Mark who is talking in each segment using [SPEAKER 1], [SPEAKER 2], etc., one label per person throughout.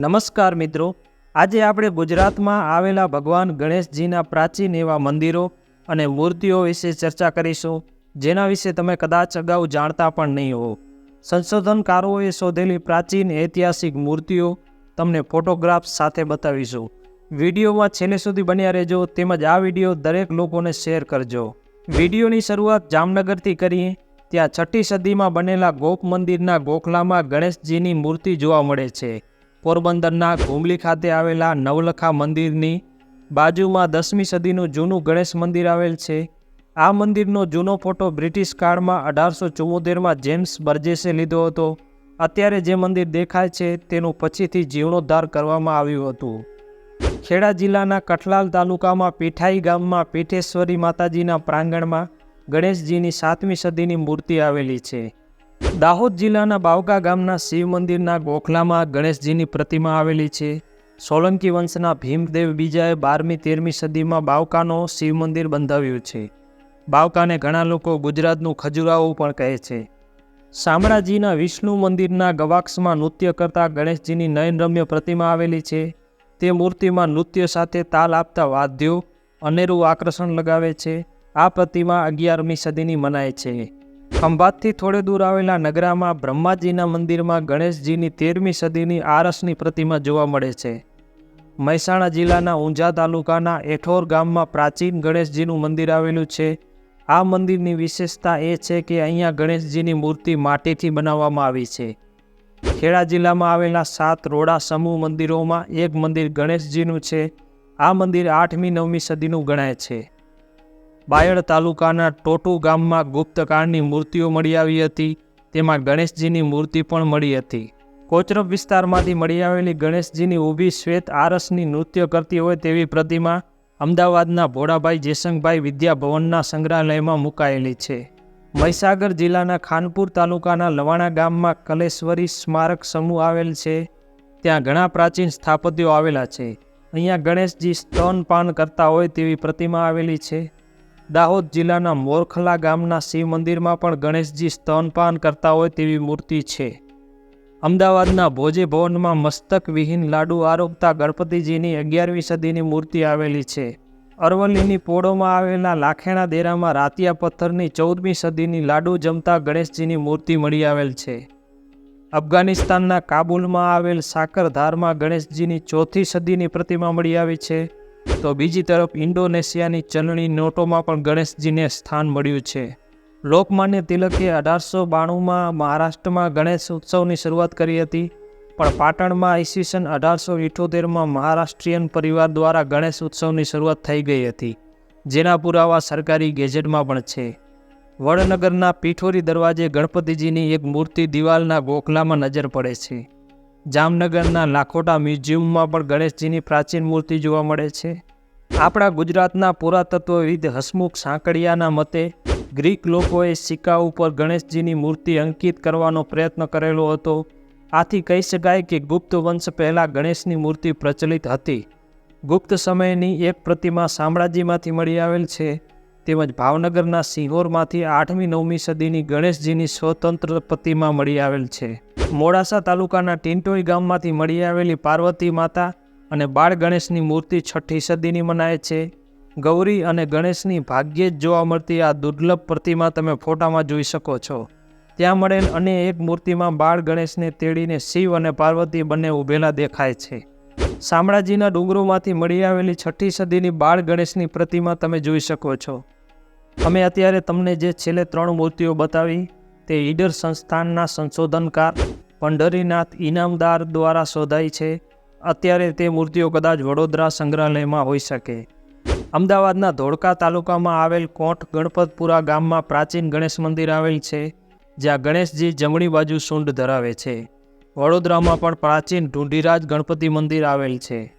[SPEAKER 1] નમસ્કાર મિત્રો. આજે આપણે ગુજરાતમાં આવેલા ભગવાન ગણેશજીના પ્રાચીન એવા મંદિરો અને મૂર્તિઓ વિશે ચર્ચા કરીશું. જેના વિશે તમે કદાચ અગાઉ જાણતા પણ નહીં હો સંશોધનકારોએ શોધેલી પ્રાચીન ઐતિહાસિક મૂર્તિઓ તમને ફોટોગ્રાફ્સ સાથે બતાવીશું. વિડીયોમાં છેલ્લે સુધી બન્યા રહેજો તેમજ આ વીડિયો દરેક લોકોને શેર કરજો. વિડીયોની શરૂઆત જામનગરથી કરીએ. ત્યાં છઠ્ઠી સદીમાં બનેલા ગોપ મંદિરના ગોખલામાં ગણેશજીની મૂર્તિ જોવા મળે છે. પોરબંદરના ઘુમલી ખાતે આવેલા નવલખા મંદિરની બાજુમાં દસમી સદીનું જૂનું ગણેશ મંદિર આવેલ છે. આ મંદિરનો જૂનો ફોટો બ્રિટિશ કાળમાં અઢારસો ચુમ્મોતેરમાં જેમ્સ બર્જેસે લીધો હતો. અત્યારે જે મંદિર દેખાય છે તેનું પછીથી જીર્ણોદ્ધાર કરવામાં આવ્યું હતું. ખેડા જિલ્લાના કઠલાલ તાલુકામાં પીઠાઈ ગામમાં પીઠેશ્વરી માતાજીના પ્રાંગણમાં ગણેશજીની સાતમી સદીની મૂર્તિ આવેલી છે. દાહોદ જિલ્લાના બાવકા ગામના શિવ મંદિરના ગોખલામાં ગણેશજીની પ્રતિમા આવેલી છે. સોલંકી વંશના ભીમદેવ બીજાએ બારમી, તેરમી સદીમાં બાવકાનો શિવ મંદિર બંધાવ્યું છે. બાવકાને ઘણા લોકો ગુજરાતનું ખજુરાઓ પણ કહે છે. શામળાજીના વિષ્ણુ મંદિરના ગવાક્ષમાં નૃત્ય કરતા ગણેશજીની નયનરમ્ય પ્રતિમા આવેલી છે. તે મૂર્તિમાં નૃત્ય સાથે તાલ આપતા વાદ્યો, અનેરું આકર્ષણ લગાવે છે. આ પ્રતિમા અગિયારમી સદીની મનાય છે. ખંભાતથી થોડે દૂર આવેલા નગરામાં બ્રહ્માજીના મંદિરમાં ગણેશજીની તેરમી સદીની આરસની પ્રતિમા જોવા મળે છે. મહેસાણા જિલ્લાના ઊંઝા તાલુકાના એઠોર ગામમાં પ્રાચીન ગણેશજીનું મંદિર આવેલું છે. આ મંદિરની વિશેષતા એ છે કે અહીંયા ગણેશજીની મૂર્તિ માટીથી બનાવવામાં આવી છે. ખેડા જિલ્લામાં આવેલા સાત રોડા સમૂહ મંદિરોમાં એક મંદિર ગણેશજીનું છે. આ મંદિર આઠમી નવમી સદીનું ગણાય છે. બાયડ તાલુકાના ટોટુ ગામમાં ગુપ્તકાળની મૂર્તિઓ મળી આવી હતી. તેમાં ગણેશજીની મૂર્તિ પણ મળી હતી. કોચરબ વિસ્તારમાંથી મળી આવેલી ગણેશજીની ઊભી શ્વેત આરસની નૃત્ય કરતી હોય તેવી પ્રતિમા અમદાવાદના ભોળાભાઈ જેસંગભાઈ વિદ્યાભવનના સંગ્રહાલયમાં મુકાયેલી છે. મહીસાગર જિલ્લાના ખાનપુર તાલુકાના લવાણા ગામમાં કલેશ્વરી સ્મારક સમૂહ આવેલ છે. ત્યાં ઘણા પ્રાચીન સ્થાપત્યો આવેલા છે. અહીંયા ગણેશજી સ્તનપાન કરતા હોય તેવી પ્રતિમા આવેલી છે. દાહોદ જિલ્લાના મોરખલા ગામના શિવ મંદિરમાં પણ ગણેશજી સ્તનપાન કરતા હોય તેવી મૂર્તિ છે. અમદાવાદના ભોજે ભવનમાં મસ્તક વિહીન લાડુ આરોપતા ગણપતિજીની અગિયારમી સદીની મૂર્તિ આવેલી છે. અરવલ્લીની પોળોમાં આવેલા લાખેણા દેરામાં રાતિયા પથ્થરની ચૌદમી સદીની લાડુ જમતા ગણેશજીની મૂર્તિ મળી આવેલ છે. અફઘાનિસ્તાનના કાબુલમાં આવેલ સાકરધારમાં ગણેશજીની ચોથી સદીની પ્રતિમા મળી આવી છે. તો બીજી તરફ ઇન્ડોનેશિયાની ચલણી નોટોમાં પણ ગણેશજીને સ્થાન મળ્યું છે. લોકમાન્ય તિલકે અઢારસો બાણુંમાં મહારાષ્ટ્રમાં ગણેશ ઉત્સવની શરૂઆત કરી હતી, પણ પાટણમાં ઈસવીસન અઢારસો ઇઠોતેરમાં મહારાષ્ટ્રીયન પરિવાર દ્વારા ગણેશ ઉત્સવની શરૂઆત થઈ ગઈ હતી, જેના પુરાવા સરકારી ગેજેટમાં પણ છે. વડનગરના પીઠોરી દરવાજે ગણપતિજીની એક મૂર્તિ દિવાલના ગોખલામાં નજર પડે છે. જામનગરના લાખોટા મ્યુઝિયમમાં પણ ગણેશજીની પ્રાચીન મૂર્તિ જોવા મળે છે. આપણા ગુજરાતના પુરાતત્વવિદ હસમુખ સાંકળિયાના મતે, ગ્રીક લોકોએ સિક્કા ઉપર ગણેશજીની મૂર્તિ અંકિત કરવાનો પ્રયત્ન કરેલો હતો. આથી કહી શકાય કે ગુપ્ત વંશ પહેલાં ગણેશની મૂર્તિ પ્રચલિત હતી. ગુપ્ત સમયની એક પ્રતિમા શામળાજીમાંથી મળી આવેલ છે. તેમજ ભાવનગરના સિંહોરમાંથી આઠમી, નવમી સદીની ગણેશજીની સ્વતંત્ર પ્રતિમા મળી આવેલ છે. મોડાસા તાલુકાના ટિન્ટોઈ ગામમાંથી મળી આવેલી પાર્વતી માતા અને બાળ ગણેશની મૂર્તિ છઠ્ઠી સદીની મનાય છે. ગૌરી અને ગણેશની ભાગ્યે જ જોવા મળતી આ દુર્લભ પ્રતિમા તમે ફોટામાં જોઈ શકો છો. ત્યાં મળેલ અને એક મૂર્તિમાં બાળ ગણેશને તેડીને શિવ અને પાર્વતી બંને ઊભેલા દેખાય છે. શામળાજીના ડુંગરોમાંથી મળી આવેલી છઠ્ઠી સદીની બાળ ગણેશની પ્રતિમા તમે જોઈ શકો છો. અમે અત્યારે તમને જે છેલ્લે ત્રણ મૂર્તિઓ બતાવી, તે ઈડર સંસ્થાનના સંશોધનકાર પંઢરીનાથ ઇનામદાર દ્વારા શોધાઈ છે. અત્યારે તે મૂર્તિઓ કદાચ વડોદરા સંગ્રહાલયમાં હોઈ શકે. અમદાવાદના ધોળકા તાલુકામાં આવેલ કોટ ગણપતપુરા ગામમાં પ્રાચીન ગણેશ મંદિર આવેલ છે, જ્યાં ગણેશજી જમણી બાજુ સૂંઢ ધરાવે છે. વડોદરામાં પણ પ્રાચીન ઢુંઢીરાજ ગણપતિ મંદિર આવેલ છે.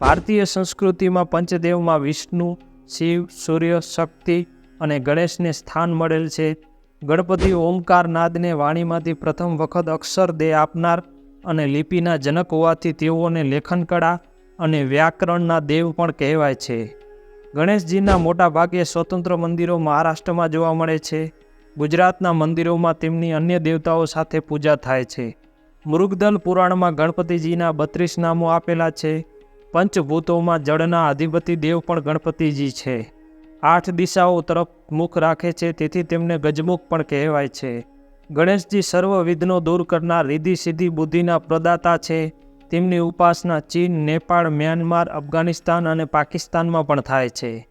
[SPEAKER 1] ભારતીય સંસ્કૃતિમાં પંચદેવમાં વિષ્ણુ, શિવ, સૂર્ય, શક્તિ અને ગણેશને સ્થાન મળેલ છે. ગણપતિ ઓમકાર નાદને વાણીમાંથી પ્રથમ વખત અક્ષર દે આપનાર અને લિપિના જનક હોવાથી તેઓને લેખનકળા અને વ્યાકરણના દેવ પણ કહેવાય છે. ગણેશજીના મોટા ભાગે સ્વતંત્ર મંદિરો મહારાષ્ટ્રમાં જોવા મળે છે. ગુજરાતના મંદિરોમાં તેમની અન્ય દેવતાઓ સાથે પૂજા થાય છે. મૃગદલ પુરાણમાં ગણપતિજીના બત્રીસ નામો આપેલા છે. પંચભૂતોમાં જળના અધિપતિ દેવ પણ ગણપતિજી છે. આઠ દિશાઓ તરફ મુખ રાખે છે, તેથી તેમને ગજમુખ પણ કહેવાય છે. ગણેશજી સર્વવિધનો દૂર કરનાર રીધિ સીધી બુદ્ધિના પ્રદાતા છે. તેમની ઉપાસના ચીન, નેપાળ, મ્યાનમાર, અફઘાનિસ્તાન અને પાકિસ્તાનમાં પણ થાય છે.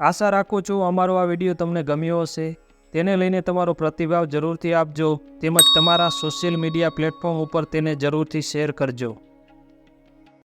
[SPEAKER 1] આશા રાખું છું, અમારો આ વીડિયો તમને ગમ્યો હશે. તેને લઈને તમારો પ્રતિભાવ જરૂરથી આપજો તેમજ તમારા સોશિયલ મીડિયા પ્લેટફોર્મ ઉપર તેને જરૂરથી શેર કરજો.